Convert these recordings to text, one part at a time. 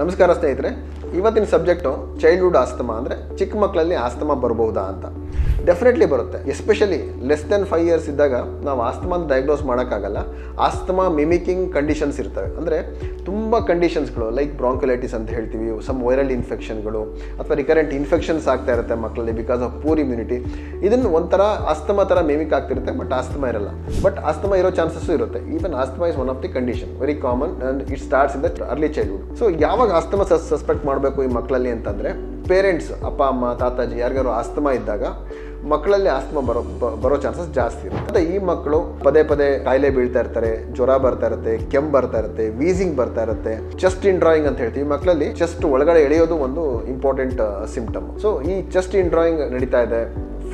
ನಮಸ್ಕಾರ ಸ್ನೇಹಿತರೆ ಇವತ್ತಿನ ಸಬ್ಜೆಕ್ಟು ಚೈಲ್ಡ್ಹುಡ್ ಆಸ್ತಮಾ ಅಂದರೆ ಚಿಕ್ಕ ಮಕ್ಕಳಲ್ಲಿ ಆಸ್ತಮಾ ಬರಬಹುದಾ ಅಂತ. ಡೆಫಿನೆಟ್ಲಿ ಬರುತ್ತೆ. Especially less than five years ಇದ್ದಾಗ ನಾವು ಆಸ್ತಮಾನ ಡಯಾಗ್ನೋಸ್ ಮಾಡೋಕ್ಕಾಗಲ್ಲ. ಆಸ್ತಮಾ ಮಿಮಿಕಿಂಗ್ ಕಂಡೀಷನ್ಸ್ ಇರ್ತವೆ. ಅಂದರೆ ತುಂಬ ಕಂಡೀಷನ್ಸ್ಗಳು ಲೈಕ್ ಬ್ರಾಂಕ್ಯುಲೈಟಿಸ್ ಅಂತ ಹೇಳ್ತೀವಿ ಸಮ್ ವೈರಲ್ ಇನ್ಫೆಕ್ಷನ್ಗಳು ಅಥವಾ ರಿಕರೆಂಟ್ ಇನ್ಫೆಕ್ಷನ್ಸ್ ಆಗ್ತಾ ಇರುತ್ತೆ ಮಕ್ಕಳಲ್ಲಿ ಬಿಕಾಸ್ ಆಫ್ ಪೂರ್ ಇಮ್ಯುನಿಟಿ ಇದನ್ನು ಒಂಥರ ಆಸ್ತಮಾ ಥರ ಮಿಮಿಕ್ ಆಗ್ತಿರುತ್ತೆ ಬಟ್ ಆಸ್ತಮಾ ಇರಲ್ಲ. ಬಟ್ ಆಸ್ತಮಾ ಇರೋ ಚಾನ್ಸಸ್ಸು ಇರುತ್ತೆ. Even asthma is one of the condition very common and it starts in the early childhood so ಯಾವಾಗ ಆಸ್ತಮಾ ಸಸ್ಪೆಕ್ಟ್ ಮಾಡಬೇಕು ಈ ಮಕ್ಕಳಲ್ಲಿ ಅಂತಂದರೆ ಪೇರೆಂಟ್ಸ್ ಅಪ್ಪ, ಅಮ್ಮ, ತಾತಾಜಿ ಯಾರಿಗಾದ್ರು ಆಸ್ತಮಾ ಇದ್ದಾಗ ಮಕ್ಕಳಲ್ಲಿ ಆಸ್ತಮ ಬರೋ ಬರೋ ಚಾನ್ಸಸ್ ಜಾಸ್ತಿ ಇರುತ್ತೆ. ಮತ್ತು ಈ ಮಕ್ಕಳು ಪದೇ ಪದೇ ಕಾಯಿಲೆ ಬೀಳ್ತಾ ಇರ್ತಾರೆ, ಜ್ವರ ಬರ್ತಾ ಇರುತ್ತೆ, ಕೆಮ್ಮು ಬರ್ತಾ ಇರುತ್ತೆ ವೀಸಿಂಗ್ ಬರ್ತಾ ಇರುತ್ತೆ. ಚೆಸ್ಟ್ ಇನ್ ಡ್ರಾಯಿಂಗ್ ಅಂತ ಹೇಳ್ತೀವಿ. ಮಕ್ಕಳಲ್ಲಿ ಚೆಸ್ಟ್ ಒಳಗಡೆ ಎಳೆಯೋದು ಒಂದು ಇಂಪಾರ್ಟೆಂಟ್ ಸಿಂಪ್ಟಮ್ ಸೊ ಈ ಚೆಸ್ಟ್ ಇನ್ ಡ್ರಾಯಿಂಗ್ ನಡೀತಾ ಇದೆ.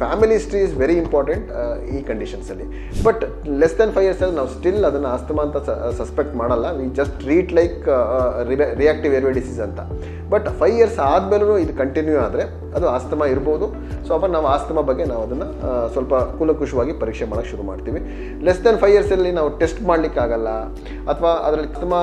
Family history is very important ಈ ಕಂಡೀಷನ್ಸಲ್ಲಿ but less than five years ನಾವು ಸ್ಟಿಲ್ ಅದನ್ನು ಆಸ್ತಮಾ ಅಂತ ಸಸ್ಪೆಕ್ಟ್ ಮಾಡಲ್ಲ. We just treat like reactive airway disease ಅಂತ. ಬಟ್ ಫೈವ್ ಇಯರ್ಸ್ ಆದಮೇಲೂ ಇದು ಕಂಟಿನ್ಯೂ ಆದರೆ ಅದು ಆಸ್ತಮಾ ಇರ್ಬೋದು. ಸೊ ಅವಾಗ ನಾವು ಆಸ್ತಮಾ ಬಗ್ಗೆ ನಾವು ಅದನ್ನು ಸ್ವಲ್ಪ ಕುಲಕುಶವಾಗಿ ಪರೀಕ್ಷೆ ಮಾಡೋಕ್ಕೆ ಶುರು ಮಾಡ್ತೀವಿ. ಲೆಸ್ ದೆನ್ ಫೈವ್ ಇಯರ್ಸಲ್ಲಿ ನಾವು ಟೆಸ್ಟ್ ಮಾಡಲಿಕ್ಕಾಗಲ್ಲ ಅಥವಾ ಅದರಲ್ಲಿ ಆಸ್ತಮ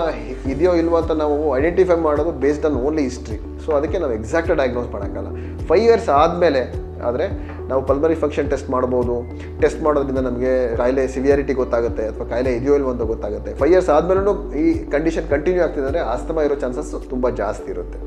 ಇದೆಯೋ ಇಲ್ವೋ ಅಂತ ನಾವು ಐಡೆಂಟಿಫೈ ಮಾಡೋದು based on only history so ಅದಕ್ಕೆ ನಾವು ಎಕ್ಸಾಕ್ಟ್ ಡಯಾಗ್ನೋಸ್ ಮಾಡೋಕ್ಕಲ್ಲ ಫೈವ್ ಇಯರ್ಸ್ ಆದಮೇಲೆ ಆದರೆ ನಾವು ಪಲ್ಮರಿ ಫಂಕ್ಷನ್ ಟೆಸ್ಟ್ ಮಾಡ್ಬೋದು. ಟೆಸ್ಟ್ ಮಾಡೋದ್ರಿಂದ ನಮಗೆ ಕಾಯಿಲೆ ಸಿವಿಯಾರಿಟಿ ಗೊತ್ತಾಗುತ್ತೆ ಅಥವಾ ಕಾಯಿಲೆ ಇದೆಯೋ ಇಲ್ವೋ ಅಂತ ಗೊತ್ತಾಗುತ್ತೆ. ಫೈವ್ ಇಯರ್ಸ್ ಆದಮೇಲೂ ಈ ಕಂಡೀಷನ್ ಕಂಟಿನ್ಯೂ ಆಗ್ತಿದೆ ಅಂದರೆ ಆಸ್ತಮಾ ಇರೋ ಚಾನ್ಸಸ್ ತುಂಬ ಜಾಸ್ತಿ ಇರುತ್ತೆ.